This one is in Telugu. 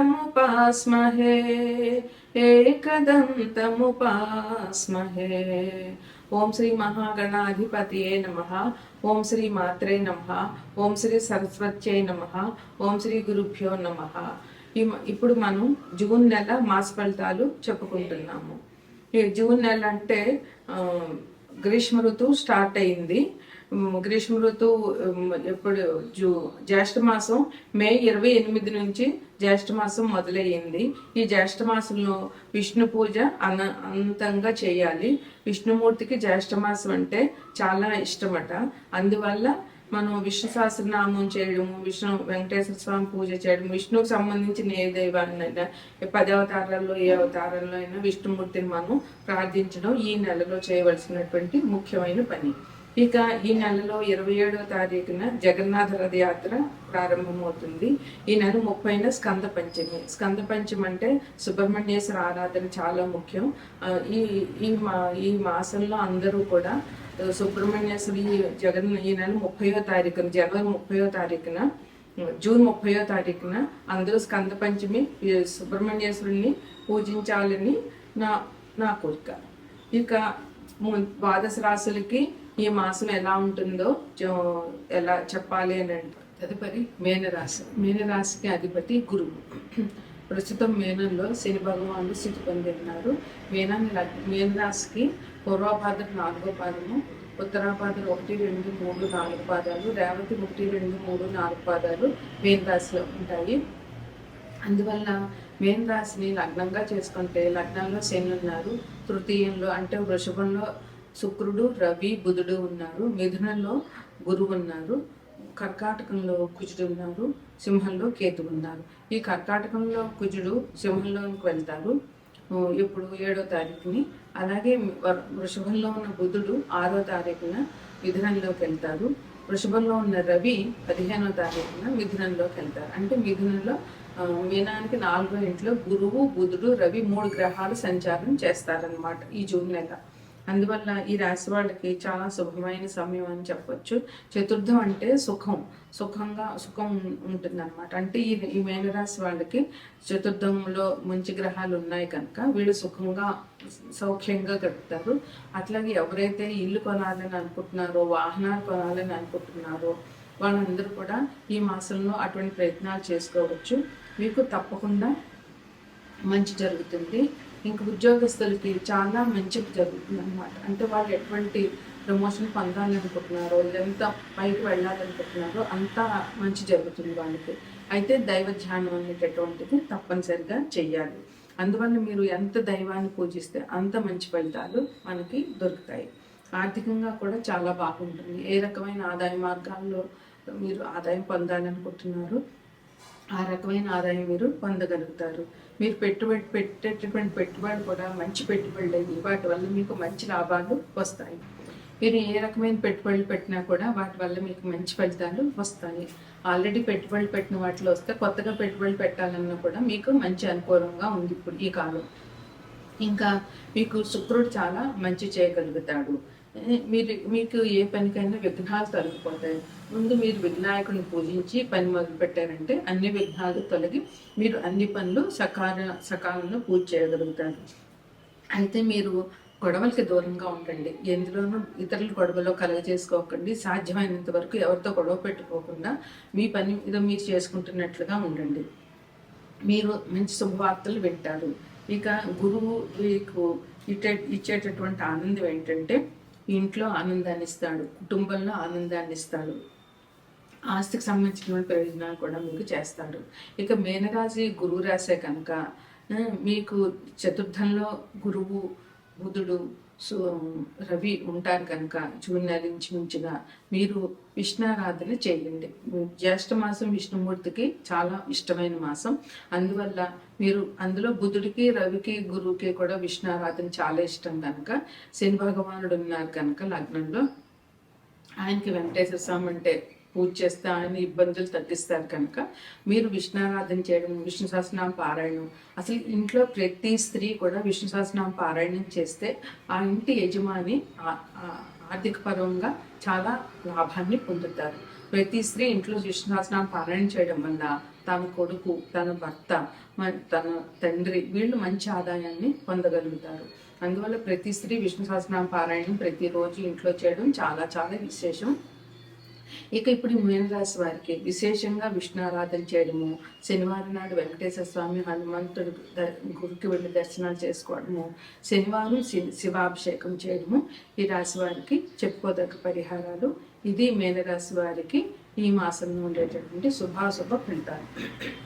एकदन्तमुपास्महे एकदन्तमुपास्महे ఓం శ్రీ మహాగణాధిపతియే నమ ఓం శ్రీ మాత్రే నమ ఓం శ్రీ సరస్వత్యై నమ ఓం శ్రీ గురుభ్యో నమ ఇప్పుడు మనం జూన్ నెల మాస ఫలితాలు చెప్పుకుంటున్నాము ఈ జూన్ నెల అంటే ఆ, గ్రీష్మ ఋతువు స్టార్ట్ అయింది ఉమ్, గ్రీష్మ ఋతువు ఎప్పుడు జూ జ్యేష్ఠ మాసం మే ఇరవై ఎనిమిది నుంచి జ్యేష్ఠ మాసం మొదలయ్యింది. ఈ జ్యేష్ఠ మాసంలో విష్ణు పూజ అన అంతంగా చేయాలి. విష్ణుమూర్తికి జ్యేష్ఠ మాసం అంటే చాలా ఇష్టమట. అందువల్ల మనం విష్ణు సహస్రనామం చేయడం విష్ణు వెంకటేశ్వర స్వామి పూజ చేయడం విష్ణువుకి సంబంధించిన ఏ దైవాన్నైనా ఏ పది అవతారాల్లో ఏ అవతారంలో అయినా విష్ణుమూర్తిని మనం ప్రార్థించడం ఈ నెలలో చేయవలసినటువంటి ముఖ్యమైన పని. ఇక ఈ నెలలో ఇరవై ఏడవ తారీఖున జగన్నాథ రథయాత్ర ప్రారంభమవుతుంది. ఈ నెల ముప్పైన స్కంద పంచమి. స్కంద పంచమి అంటే సుబ్రహ్మణ్యేశ్వర ఆరాధన చాలా ముఖ్యం. ఈ ఈ మా ఈ మాసంలో అందరూ కూడా సుబ్రహ్మణ్యేశ్వరి జగన్ ఈ నెల ముప్పయో తారీఖున జనవరి ముప్పయో తారీఖున జూన్ ముప్పయో తారీఖున అందరూ స్కంద పంచమి సుబ్రహ్మణ్యేశ్వరుని పూజించాలని నా నా కోరిక. ఇక ద్వాదశ రాశులకి ఈ మాసం ఎలా ఉంటుందో ఎలా చెప్పాలి అని అంటారు తదుపరి మేనరాశి. మేనరాశికి అధిపతి గురువు. ప్రస్తుతం మేనంలో శని భగవానుడు స్థితి పొంది ఉన్నారు మేనాన్ని మేనరాశికి పూర్వభాద్ర నాలుగో పాదము ఉత్తరాపాదం ఒకటి రెండు మూడు నాలుగు పాదాలు రేవతి ఒకటి రెండు మూడు నాలుగు పాదాలు మేనరాశిలో ఉంటాయి. అందువల్ల మేన్ రాశిని లగ్నంగా చేసుకుంటే లగ్నంలో శని ఉన్నారు తృతీయంలో అంటే వృషభంలో శుక్రుడు రవి బుధుడు ఉన్నారు. మిథునంలో గురువు ఉన్నారు. కర్కాటకంలో కుజుడు ఉన్నారు. సింహంలో కేతు ఉన్నారు. ఈ కర్కాటకంలో కుజుడు సింహంలోకి వెళ్తారు. ఇప్పుడు ఏడో తారీఖుని. అలాగే వృషభంలో ఉన్న బుధుడు ఆరో తారీఖున మిథునంలోకి వెళ్తారు. వృషభంలో ఉన్న రవి పదిహేనో తారీఖున మిథునంలోకి వెళ్తారు. అంటే మిథునంలో మీనానికి నాలుగో ఇంట్లో గురువు బుధుడు రవి మూడు గ్రహాలు సంచారం చేస్తారనమాట ఈ జూన్ నెల. అందువల్ల ఈ రాశి వాళ్ళకి చాలా శుభమైన సమయం అని చెప్పొచ్చు. చతుర్థం అంటే సుఖం. సుఖంగా సుఖం ఉంటుంది అనమాట అంటే ఈ ఈ మేనరాశి వాళ్ళకి చతుర్థంలో మంచి గ్రహాలు ఉన్నాయి కనుక వీళ్ళు సుఖంగా సౌఖ్యంగా గడుపుతారు. అట్లాగే ఎవరైతే ఇల్లు కొనాలని అనుకుంటున్నారో వాహనాలు కొనాలని అనుకుంటున్నారో వాళ్ళందరూ కూడా ఈ మాసంలో అటువంటి ప్రయత్నాలు చేసుకోవచ్చు. మీకు తప్పకుండా మంచి జరుగుతుంది. ఇంక ఉద్యోగస్తులకి చాలా మంచి జరుగుతుంది అనమాట అంటే వాళ్ళు ఎటువంటి ప్రమోషన్ పొందాలనుకుంటున్నారో ఎంత పైకి వెళ్ళాలనుకుంటున్నారో అంత మంచి జరుగుతుంది వాళ్ళకి. అయితే దైవ ధ్యానం అనేటటువంటిది తప్పనిసరిగా చెయ్యాలి. అందువల్ల మీరు ఎంత దైవాన్ని పూజిస్తే అంత మంచి ఫలితాలు మనకి దొరుకుతాయి. ఆర్థికంగా కూడా చాలా బాగుంటుంది. ఏ రకమైన ఆదాయ మార్గాల్లో మీరు ఆదాయం పొందాలనుకుంటున్నారు ఆ రకమైన ఆదాయం మీరు పొందగలుగుతారు. మీరు పెట్టుబడి పెట్టేటటువంటి పెట్టుబడి కూడా మంచి పెట్టుబడులు అయ్యి వాటి వల్ల మీకు మంచి లాభాలు వస్తాయి. మీరు ఏ రకమైన పెట్టుబడులు పెట్టినా కూడా వాటి వల్ల మీకు మంచి ఫలితాలు వస్తాయి. ఆల్రెడీ పెట్టుబడులు పెట్టిన వాటిలో వస్తే కొత్తగా పెట్టుబడులు పెట్టాలన్నా కూడా మీకు మంచి అనుకూలంగా ఉంది ఇప్పుడు ఈ కాలం. ఇంకా మీకు శుక్రుడు చాలా మంచి చేయగలుగుతాడు. మీరు మీకు ఏ పనికైనా విఘ్నాలు తొలగిపోతాయి. ముందు మీరు విఘ్నాయకుని పూజించి పని మొదలు పెట్టారంటే అన్ని విఘ్నాలు తొలగి మీరు అన్ని పనులు సకాల సకాలంలో పూజ చేయగలుగుతారు. అయితే మీరు గొడవలకి దూరంగా ఉండండి. ఎందులోనూ ఇతరుల గొడవలో కలగజేసుకోకండి. సాధ్యమైనంత వరకు ఎవరితో గొడవ పెట్టుకోకుండా మీ పని మీద మీరు చేసుకుంటున్నట్లుగా ఉండండి. మీరు మంచి శుభవార్తలు వింటారు. ఇక గురువు మీకు ఇచ్చే ఇచ్చేటటువంటి ఆనందం ఏంటంటే ఇంట్లో ఆనందాన్ని ఇస్తాడు కుటుంబంలో ఆనందాన్ని ఇస్తాడు. ఆస్తికి సంబంధించినటువంటి ప్రయోజనాలు కూడా మీకు చేస్తాడు. ఇక మేనరాశి గురువు రాసే కనుక మీకు చతుర్థంలో గురువు బుధుడు సో రవి ఉంటారు కనుక జూన్ నెల ఇంచుమించుగా మీరు విష్ణారాధన చేయండి. జ్యేష్ఠ మాసం విష్ణుమూర్తికి చాలా ఇష్టమైన మాసం. అందువల్ల మీరు అందులో బుధుడికి రవికి గురువుకి కూడా విష్ణారాధన చాలా ఇష్టం కనుక. శని భగవానుడు ఉన్నారు కనుక లగ్నంలో. ఆయనకి వెంకటేశ్వర స్వామి అంటే పూజ చేస్తే ఆయన ఇబ్బందులు తగ్గిస్తారు కనుక మీరు విష్ణారాధన చేయడం విష్ణు సహస్రనామ పారాయణం అసలు ఇంట్లో ప్రతి స్త్రీ కూడా విష్ణు సహస్రనామ పారాయణం చేస్తే ఆ ఇంటి యజమాని ఆర్థిక పరంగా చాలా లాభాన్ని పొందుతారు. ప్రతి స్త్రీ ఇంట్లో విష్ణు సహస్రనామ పారాయణం చేయడం వల్ల తన కొడుకు తన భర్త మ- తన తండ్రి వీళ్ళు మంచి ఆదాయాన్ని పొందగలుగుతారు. అందువల్ల ప్రతి స్త్రీ విష్ణు సహస్రనామ పారాయణం ప్రతిరోజు ఇంట్లో చేయడం చాలా చాలా విశేషం. ఇక ఇప్పుడు ఈ మీనరాశి వారికి విశేషంగా విష్ణు ఆరాధన చేయడము శనివారం నాడు వెంకటేశ్వర స్వామి హనుమంతుడు ద- గుడికి వెళ్ళి దర్శనాలు చేసుకోవడము శనివారం శి- శివాభిషేకం చేయడము ఈ రాశి వారికి చెప్పుకోదగ్గ పరిహారాలు. ఇది మీనరాశి వారికి ఈ మాసంలో ఉండేటటువంటి శుభాశుభ ఫలితాలు.